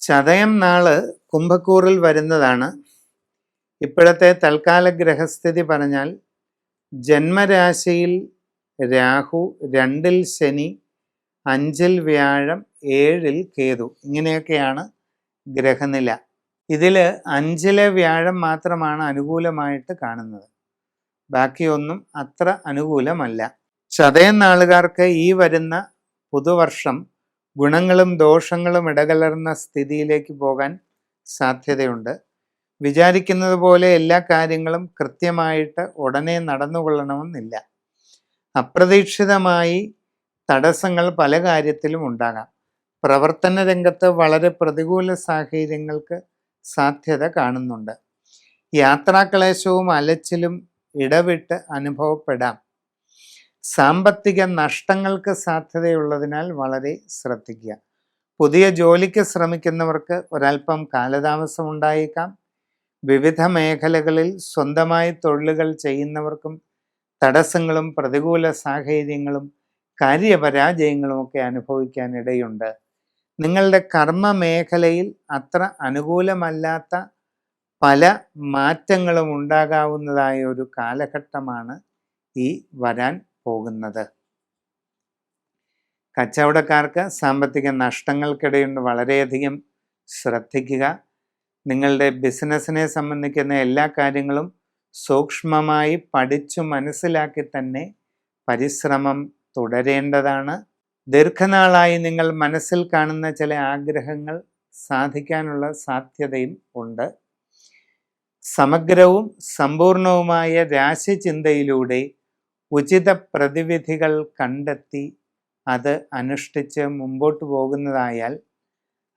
ചതയം നാൾ കുംഭക്കൂറിൽ വരുന്നതാണ്. ഇപ്പോഴത്തെ തൽക്കാല ഗ്രഹസ്ഥിതി പറഞ്ഞാൽ ജന്മരാശിയിൽ രാഹു രണ്ടിൽ ശനി അഞ്ചിൽ വ്യാഴം ഏഴിൽ കേതു. ഇങ്ങനെയൊക്കെയാണ് ഗ്രഹനില. ഇതിൽ അഞ്ചിലെ വ്യാഴം മാത്രമാണ് അനുകൂലമായിട്ട് കാണുന്നത്. ബാക്കിയൊന്നും അത്ര അനുകൂലമല്ല. ചതയം നാളുകാർക്ക് ഈ വരുന്ന പുതുവർഷം ഗുണങ്ങളും ദോഷങ്ങളും ഇടകലർന്ന സ്ഥിതിയിലേക്ക് പോകാൻ സാധ്യതയുണ്ട്. വിചാരിക്കുന്നത് പോലെ എല്ലാ കാര്യങ്ങളും കൃത്യമായിട്ട് ഉടനെ നടന്നുകൊള്ളണമെന്നില്ല. അപ്രതീക്ഷിതമായി തടസ്സങ്ങൾ പല കാര്യത്തിലും ഉണ്ടാകാം. പ്രവർത്തന രംഗത്ത് വളരെ പ്രതികൂല സാഹചര്യങ്ങൾക്ക് സാധ്യത കാണുന്നുണ്ട്. യാത്രാക്ലേശവും അലച്ചിലും ഇടവിട്ട് അനുഭവപ്പെടാം. സാമ്പത്തിക നഷ്ടങ്ങൾക്ക് സാധ്യതയുള്ളതിനാൽ വളരെ ശ്രദ്ധിക്കുക. പുതിയ ജോലിക്ക് ശ്രമിക്കുന്നവർക്ക് ഒരല്പം കാലതാമസം ഉണ്ടായേക്കാം. വിവിധ മേഖലകളിൽ സ്വന്തമായി തൊഴിലുകൾ ചെയ്യുന്നവർക്കും തടസ്സങ്ങളും പ്രതികൂല സാഹചര്യങ്ങളും കാര്യപരാജയങ്ങളും ഒക്കെ അനുഭവിക്കാൻ ഇടയുണ്ട് നിങ്ങളുടെ കർമ്മ മേഖലയിൽ അത്ര അനുകൂലമല്ലാത്ത പല മാറ്റങ്ങളും ഉണ്ടാകാവുന്നതായ ഒരു കാലഘട്ടമാണ് ഈ വരാൻ പോകുന്നത്. കച്ചവടക്കാർക്ക് സാമ്പത്തിക നഷ്ടങ്ങൾക്കിടയുണ്ട് വളരെയധികം ശ്രദ്ധിക്കുക. നിങ്ങളുടെ ബിസിനസ്സിനെ സംബന്ധിക്കുന്ന എല്ലാ കാര്യങ്ങളും സൂക്ഷ്മമായി പഠിച്ചു മനസ്സിലാക്കി തന്നെ പരിശ്രമം തുടരേണ്ടതാണ്. ദീർഘനാളായി നിങ്ങൾ മനസ്സിൽ കാണുന്ന ചില ആഗ്രഹങ്ങൾ സാധിക്കാനുള്ള സാധ്യതയും ഉണ്ട്. സമഗ്രവും സമ്പൂർണവുമായ രാശിചിന്തയിലൂടെ ഉചിത പ്രതിവിധികൾ കണ്ടെത്തി അത് അനുഷ്ഠിച്ച് മുമ്പോട്ട് പോകുന്നതായാൽ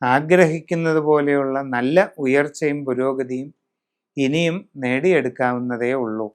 ആഗ്രഹിക്കുന്നത് പോലെയുള്ള നല്ല ഉയർച്ചയും പുരോഗതിയും ഇനിയും നേടിയെടുക്കാവുന്നതേ ഉള്ളൂ.